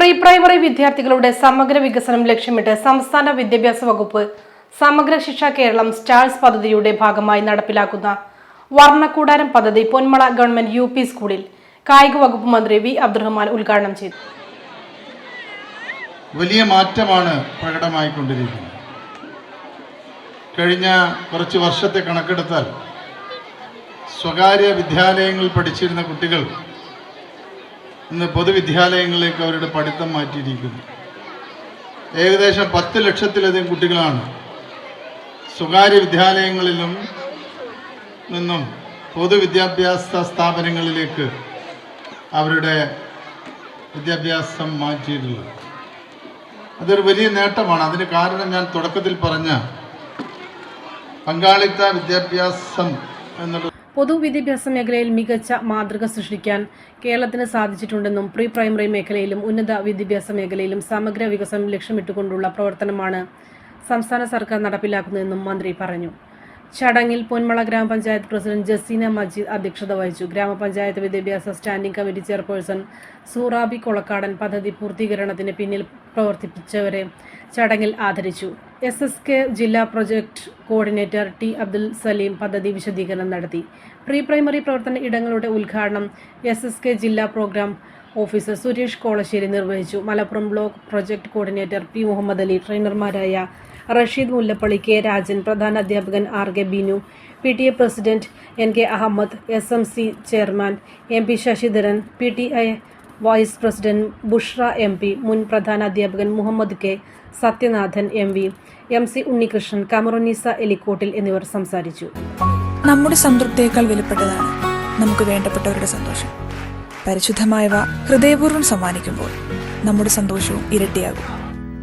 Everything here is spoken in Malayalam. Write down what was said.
പ്രീ പ്രൈമറി വിദ്യാർത്ഥികളുടെ സമഗ്ര വികസനം ലക്ഷ്യമിട്ട് സംസ്ഥാന വിദ്യാഭ്യാസ വകുപ്പ് സമഗ്ര ശിക്ഷ കേരളം സ്റ്റാർസ് പദ്ധതിയുടെ ഭാഗമായി നടപ്പിലാക്കുന്ന വർണക്കൂടാരം പദ്ധതി പൊന്മള ഗവൺമെന്റ് യു പി സ്കൂളിൽ കായിക വകുപ്പ് മന്ത്രി വി അബ്ദുറഹ്മാൻ ഉദ്ഘാടനം ചെയ്തു. വലിയ മാറ്റമാണ് പ്രകടമായിക്കൊണ്ടിരിക്കുന്നത് കഴിഞ്ഞ കുറച്ച് വർഷത്തെ കണക്കെടുത്താൽ സ്വകാര്യ വിദ്യാലയങ്ങളിൽ പഠിച്ചിരുന്ന കുട്ടികൾ ഇന്ന് പൊതുവിദ്യാലയങ്ങളിലേക്ക് അവരുടെ പഠിത്തം മാറ്റിയിരിക്കുന്നു. ഏകദേശം പത്ത് ലക്ഷത്തിലധികം കുട്ടികളാണ് സ്വകാര്യ വിദ്യാലയങ്ങളിലും നിന്നും പൊതുവിദ്യാഭ്യാസ സ്ഥാപനങ്ങളിലേക്ക് അവരുടെ വിദ്യാഭ്യാസം മാറ്റിയിട്ടുള്ളത്. അതൊരു വലിയ നേട്ടമാണ്. അതിന് കാരണം ഞാൻ തുടക്കത്തിൽ പറഞ്ഞ പങ്കാളിത്ത വിദ്യാഭ്യാസം എന്നുള്ള പൊതുവിദ്യാഭ്യാസ മേഖലയിൽ മികച്ച മാതൃക സൃഷ്ടിക്കാൻ കേരളത്തിന് സാധിച്ചിട്ടുണ്ടെന്നും പ്രീ പ്രൈമറി മേഖലയിലും ഉന്നത വിദ്യാഭ്യാസ മേഖലയിലും സമഗ്ര വികസനം ലക്ഷ്യമിട്ടുകൊണ്ടുള്ള പ്രവർത്തനമാണ് സംസ്ഥാന സർക്കാർ നടപ്പിലാക്കുന്നതെന്നും മന്ത്രി പറഞ്ഞു ചടങ്ങിൽ പൊന്മള ഗ്രാമപഞ്ചായത്ത് പ്രസിഡന്റ് ജസീന മജീദ് അധ്യക്ഷത വഹിച്ചു. ഗ്രാമപഞ്ചായത്ത് വിദ്യാഭ്യാസ standing committee chairperson Surabi Kolakkadan പദ്ധതി പൂർത്തീകരണത്തിന് പിന്നിൽ പ്രവർത്തിപ്പിച്ചവരെ ചടങ്ങിൽ ആദരിച്ചു. എസ് എസ് കെ ജില്ലാ project coordinator T Abdul Saleem പദ്ധതി വിശദീകരണം നടത്തി. പ്രീ പ്രൈമറി പ്രവർത്തന ഇടങ്ങളുടെ ഉദ്ഘാടനം എസ് എസ് കെ ജില്ലാ പ്രോഗ്രാം ഓഫീസർ സുരേഷ് കോളശ്ശേരി നിർവഹിച്ചു. Malappuram block project coordinator P Muhammad Ali ട്രെയിനർമാരായ Rasheed Mullappally K Rajan പ്രധാന അധ്യാപകൻ R K Binu P T A president N K Ahmed S M C chairman M P Sasidharan P T I vice president Bushra M P മുൻ പ്രധാന അധ്യാപകൻ Muhammad K Sathyanathan M V M C Unnikrishnan Kamarunnisa Elikkottil എന്നിവർ സംസാരിച്ചു. നമ്മുടെ സംതൃപ്തിയേക്കാൾ വിലപ്പെട്ടതാണ് നമുക്ക് വേണ്ടപ്പെട്ടവരുടെ സന്തോഷം. പരിശുദ്ധമായവ ഹൃദയപൂർവം സമ്മാനിക്കുമ്പോൾ നമ്മുടെ സന്തോഷവും ഇരട്ടിയാകും.